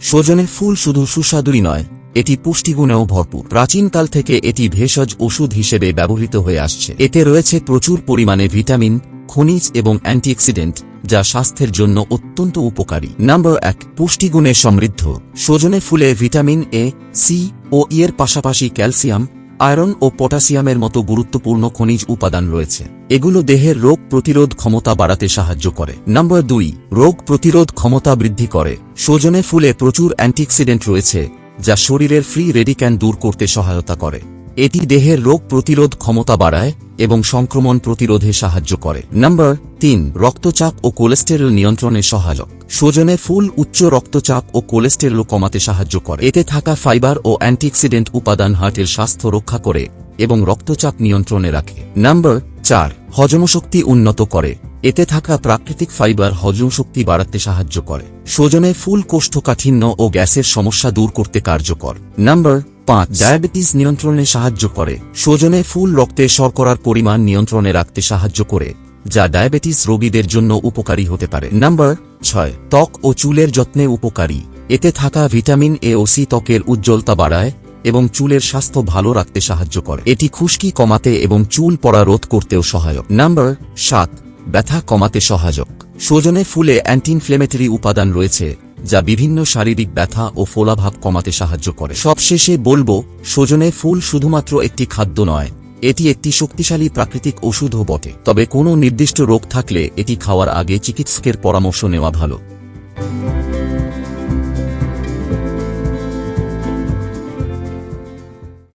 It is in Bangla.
সজনের ফুল শুধু সুস্বাদুই নয়, এটি পুষ্টিগুণেও ভরপুর। প্রাচীনকাল থেকে এটি ভেষজ ওষুধ হিসেবে ব্যবহৃত হয়ে আসছে। এতে রয়েছে প্রচুর পরিমাণে ভিটামিন, খনিজ এবং অ্যান্টিঅক্সিডেন্ট, যা স্বাস্থ্যের জন্য অত্যন্ত উপকারী। নাম্বার এক, পুষ্টিগুণে সমৃদ্ধ। সজনে ফুলে ভিটামিন এ, সি ও ইয়ের পাশাপাশি ক্যালসিয়াম আয়রন ও পটাশিয়ামের মতো গুরুত্বপূর্ণ খনিজ উপাদান রয়েছে। এগুলো দেহের রোগ প্রতিরোধ ক্ষমতা বাড়াতে সাহায্য করে। নম্বর দুই, রোগ প্রতিরোধ ক্ষমতা বৃদ্ধি করে। সজনে ফুলে প্রচুর অ্যান্টিঅক্সিডেন্ট রয়েছে, যা শরীরের ফ্রি রেডিক্যান দূর করতে সহায়তা করে। এটি দেহের রোগ প্রতিরোধ ক্ষমতা বাড়ায় এবং সংক্রমণ প্রতিরোধে সাহায্য করে। নম্বর তিন, রক্তচাপ ও কোলেস্টেরল নিয়ন্ত্রণে সহায়ক। সজনে ফুল, উচ্চ রক্তচাপ ও কোলেস্টেরল কমাতে সাহায্য করে। এতে থাকা ফাইবার ও অ্যান্টিঅক্সিডেন্ট উপাদান হার্টের স্বাস্থ্য রক্ষা করে এবং রক্তচাপ নিয়ন্ত্রণে রাখে। নাম্বার চার, হজমশক্তি উন্নত করে। এতে থাকা প্রাকৃতিক ফাইবার হজমশক্তি বাড়াতে সাহায্য করে। সজনে ফুল কোষ্ঠকাঠিন্য ও গ্যাসের সমস্যা দূর করতে কার্যকর। নাম্বার পাঁচ, ডায়াবেটিস নিয়ন্ত্রণে সাহায্য করে। সজনে ফুল রক্তে শর্করার পরিমাণ নিয়ন্ত্রণে রাখতে সাহায্য করে। যা ডায়াবেটিস রোগীদের জন্য উপকারী হতে পারে। নাম্বার ছয়, ত্বক ও চুলের যত্নে উপকারী। এতে থাকা ভিটামিন এ ও সি ত্বকের উজ্জ্বলতা বাড়ায় এবং চুলের স্বাস্থ্য ভালো রাখতে সাহায্য করে। এটি খুশকি কমাতে এবং চুল পড়া রোধ করতেও সহায়ক। নাম্বার সাত, ব্যথা কমাতে সহায়ক। সজনে ফুলে অ্যান্টি ইনফ্লেমেটরি উপাদান রয়েছে, যা বিভিন্ন শারীরিক ব্যথা ও ফোলাভাব কমাতে সাহায্য করে। সবশেষে বলব, সজনে ফুল শুধুমাত্র একটি খাদ্য নয় এটি একটি শক্তিশালী প্রাকৃতিক ওষুধও বটে। তবে কোনো নির্দিষ্ট রোগ থাকলে এটি খাওয়ার আগে চিকিৎসকের পরামর্শ নেওয়া ভালো।